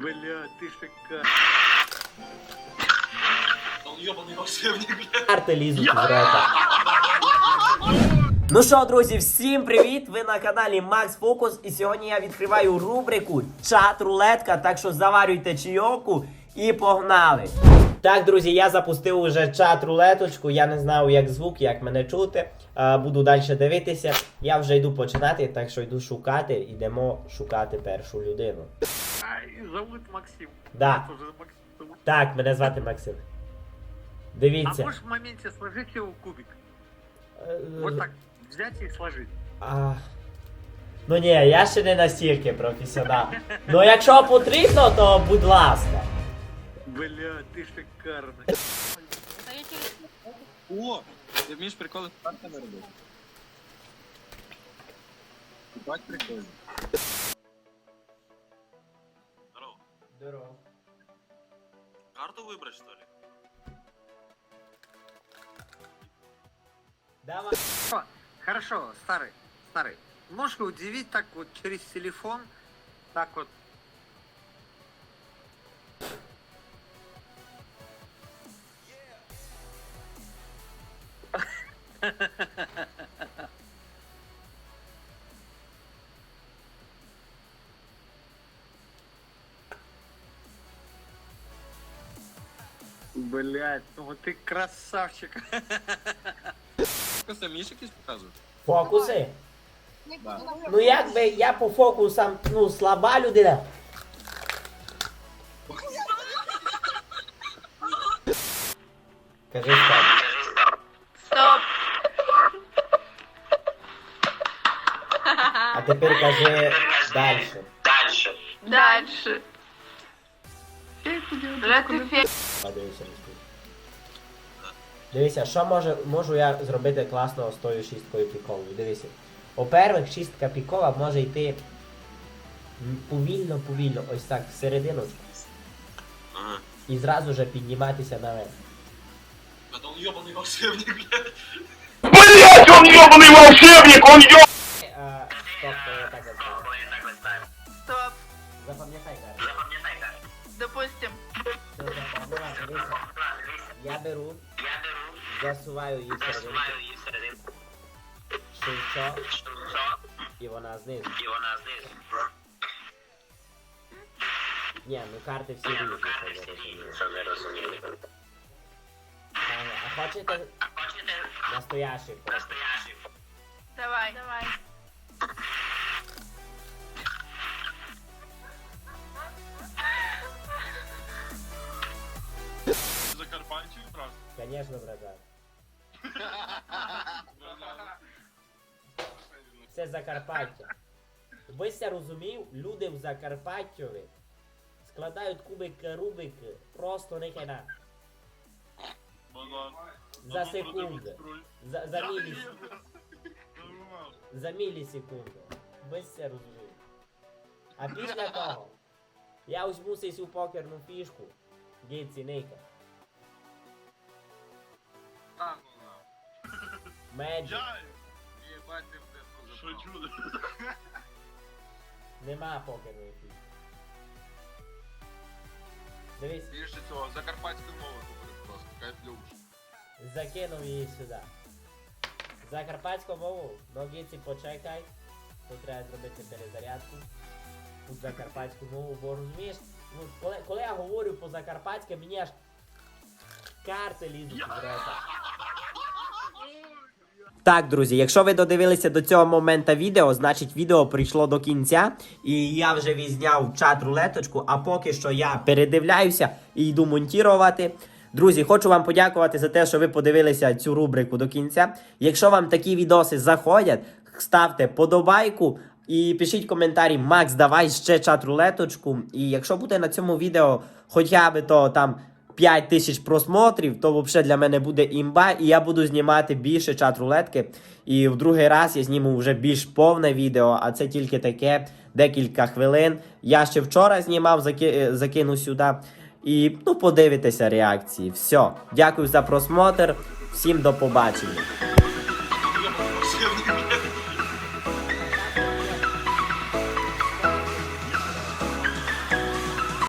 Бля, ты шикарный. Он ебаный волшебник, блядь. Карти лізуть з рота. Ну що, друзі, всім привіт! Ви на каналі Макс Фокус. І сьогодні я відкриваю рубрику Чат рулетка. Так що заварюйте чайоку і погнали. Так, друзі, я запустив уже чат рулеточку. Я не знав, як звук, як мене чути. А, буду далі дивитися. Я вже йду починати, так що йду шукати. Йдемо шукати першу людину. Ай, зовут Максим. Да. Это уже Максим зовут. Так, мене звати Максим. А Дивіться. можешь в моменте сложить его в кубик? Е, Вот так взять и сложить. А... Ну ні, я ще не настільки професіонал. Ну якщо потрібно, то будь ласка. Бля, ты шикарный. Та я через О, ти вмієш приколи з картами робити? Бать приколи. Здорово. Карту выбрать, что ли? Давай. Хорошо, старый, старый. Можешь удивить так вот через телефон, так вот. Блять, ну ты красавчик. Вмієш якісь показувати? Фокуси. Ну якби я по фокусам, ну, слаба людина. Кажи стоп. Стоп! А тепер кажи далі. Дальше. Вже ти фе... А, Дивися, Руслан. Дивися, що може, можу я зробити класного з тою шісткою піковою. Дивися. По-перше, шістка пікова може йти м, повільно, повільно, ось так, всередину. Ага. І зразу же підніматися наверх. Это он ебаный волшебник, блядь. Блять, он ебаный волшебник, он еб... А, стоп, то я так оставлю. Стоп. Запам'ятай зараз. Дивися. Я беру, засуваю її всередину. Шевчо, і вона знизу. Ні, ну карти всі різні, що ви розуміли. А, хочете настоящий фото? Давай. Давай. Конечно, братан. Це Закарпаття. Ви це розумів, люди в Закарпаттєві складають кубики Рубики просто не кена. За секунду. За, за, міліс... за мілісекунду. Ви це розумів. А після того я візьму цю покерну фішку. Гейці Нейка. Меджик. Ебать, ты, блядь, Шучу. Нема покерної фішки. Дивись, Більше цього, закарпатською мовою говори просто, кайф любиш. закинув її сюди. Закарпатську мову, ногиці почекай. Тут треба зробити перезарядку. Тут закарпатську мову, бо розумієш, ну, коли, коли я говорю по закарпатськи, мені аж карти лізуть з рота. Так, друзі, якщо ви додивилися до цього моменту відео, значить відео прийшло до кінця. І я вже візняв чат рулеточку, а поки що я передивляюся і йду монтувати. Друзі, хочу вам подякувати за те, що ви подивилися цю рубрику до кінця. Якщо вам такі відоси заходять, ставте подобайку і пишіть коментарі, Макс, давай ще чат рулеточку. І якщо буде на цьому відео хоча б то там 5 тисяч просмотрів, то взагалі для мене буде імба, і я буду знімати більше чат рулетки. І в другий раз я зніму вже більш повне відео, а це тільки таке декілька хвилин. Я ще вчора знімав, заки... е, закину сюди. І ну, подивитеся реакції. Все. Дякую за просмотр. Всім до побачення.